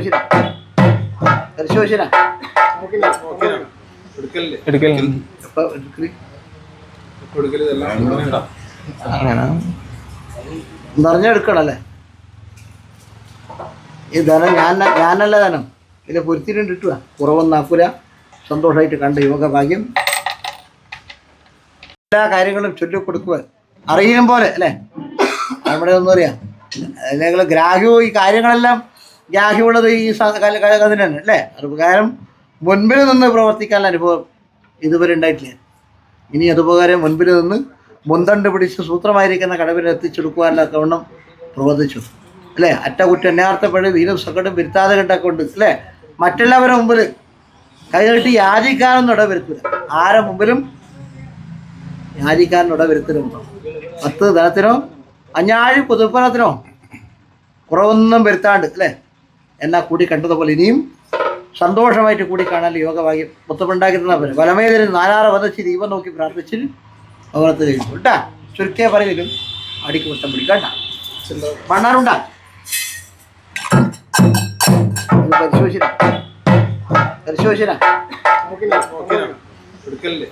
പരിശോധന പരിശോധന നിറഞ്ഞെടുക്കണല്ലേ ഈ ധനം ഞാൻ ഞാനല്ല ധനം. ഇതിൽ പൊരുത്തിട്ടുണ്ട് ഇട്ടുക കുറവൊന്നും ആക്കൂല. സന്തോഷമായിട്ട് കണ്ട യോഗ ഭാഗ്യം. എല്ലാ കാര്യങ്ങളും ചൊല്ലിക്കൊടുക്കുക. അറിയുന്ന പോലെ അല്ലേ? നമ്മുടെ ഒന്നും അറിയാം. അല്ലെങ്കിൽ ഗ്രാഹ്യവും ഈ കാര്യങ്ങളെല്ലാം ഗ്രാഹ്യമുള്ളത് ഈ അതിനാണ് അല്ലേ? അത് പ്രകാരം മുൻപിൽ നിന്ന് പ്രവർത്തിക്കാനുള്ള അനുഭവം ഇതുവരെ ഉണ്ടായിട്ടില്ല. ഇനി അതുപകാരം മുൻപിൽ നിന്ന് മുന്തണ്ട് പിടിച്ച് സൂത്രമായിരിക്കുന്ന കടവിനെ എത്തിച്ചെടുക്കുവാനുള്ള കവണ്ണം പ്രവർത്തിച്ചു. അല്ലേ? അറ്റകുറ്റ അന്യാർത്ഥപ്പെട്ട് വീരും സങ്കടം വരുത്താതെ കണ്ടക്കൊണ്ട് അല്ലേ? മറ്റുള്ളവരുടെ മുമ്പിൽ കൈകെട്ടി യാചിക്കാനൊന്നും ഇടവരുത്തില്ല ആരെ മുമ്പിലും യാചിക്കാനും ഇടവരുത്തലുണ്ടോ പത്ത് ധനത്തിനോ അഞ്ഞാഴി പുതുപ്പനത്തിനോ കുറവൊന്നും വരുത്താണ്ട് അല്ലേ? എന്നാ കൂടി കണ്ടതുപോലെ ഇനിയും സന്തോഷമായിട്ട് കൂടി കാണാൻ യോഗഭാഗ്യം മൊത്തമുണ്ടാക്കുന്ന പോലെ വലമേതിന് നാലാറ് വന്നിച്ച് ദീപം നോക്കി പ്രാർത്ഥിച്ചു ഭഗവനത്ത് കഴിച്ചു കേട്ടാ? ചുരുക്കിയ പറയലും അടിക്ക് മുത്തം പിടിക്കണ്ട മണ്ണാറുണ്ടാ? പറഞ്ഞെടുക്കണല്ലേ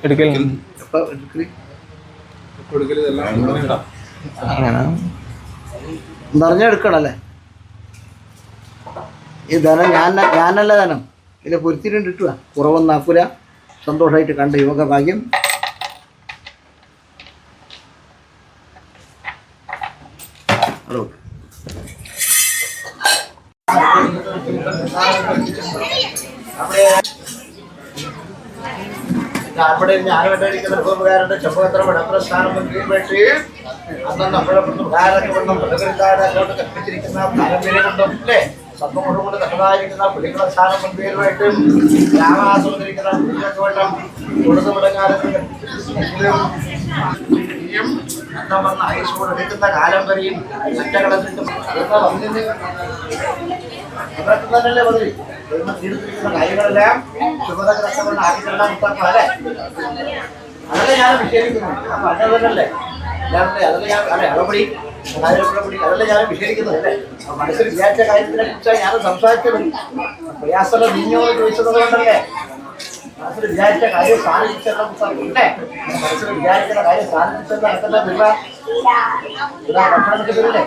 നിറഞ്ഞെടുക്കണല്ലേ ഈ ധനം ഞാൻ ഞാനല്ല ധനം. ഇതിൽ പൊരുത്തിട്ടുണ്ട് ഇട്ടുക കുറവൊന്നാക്കൂല സന്തോഷമായിട്ട് കണ്ട യോഗ ഭാഗ്യം. ഹലോ. അവിടെ ഞാനുമായിട്ടിരിക്കുന്ന അന്ന് ഉപകാരമൊക്കെ കൊണ്ടും പ്രകൃതിക്കാരൊക്കെ കൽപ്പിച്ചിരിക്കുന്ന കൊണ്ടും അല്ലേ? സത്വം കൊണ്ട് തക്കതായിരിക്കുന്ന പുലികള സ്ഥാനം മുൻപേരുമായിട്ട് രാമാസമുദ്രിക്കുന്ന പുലികൾക്ക് വേണ്ടം കൊടുത്തു വിടങ്ങാലത്ത് എന്താ ഹൈസ്കൂൾ എടുക്കുന്ന കാലം വരെയും ഒറ്റകളത്തിട്ട് ഇവർക്ക് തന്നെയല്ലേ പദവി തീർത്തിരിക്കുന്ന കാര്യങ്ങളെല്ലാം ആക്കിത്തരണം മുത്താക്കളല്ലേ അതല്ലേ ഞാൻ വിശേഷിക്കുന്നു അപ്പൊ അതല്ലേ ഞാനല്ലേ അതല്ലേ ഞാൻ അല്ലെ? കാര്യങ്ങളെപ്പടി അതല്ലേ ഞാൻ അപ്പൊ മനസ്സിൽ വിചാരിച്ച കാര്യത്തിനെ കുറിച്ചാണ് ഞാൻ സംസാരിച്ചത്. പ്രയാസമുള്ള നീങ്ങോ ചോദിച്ചത് കൊണ്ടല്ലേ? മനസ്സിൽ വിചാരിച്ച കാര്യം പുസ്തകമില്ലേ മനസ്സിൽ വിചാരിക്കുന്ന കാര്യം സാധിച്ചെന്ന് നടക്കുന്ന ബിർള ഇതാ ഭക്ഷണത്തിൽ വരില്ലേ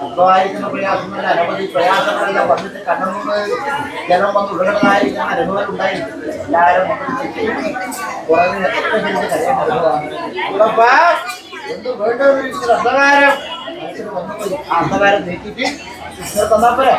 അർത്ഥമായിരിക്കുന്ന പ്രയാസങ്ങളിൽ അനവധി പ്രയാസങ്ങളെല്ലാം വന്നിട്ട് കണ്ണുകൊണ്ട് ജനം വന്ന് ഉടനതായിരിക്കുന്ന അനുഭവം ഉണ്ടായിരിക്കും എല്ലാവരും കുറവിന് എത്ര അന്ധകാരം അന്ധകാരം നീക്കിയിട്ട് തന്നാ പോരെ?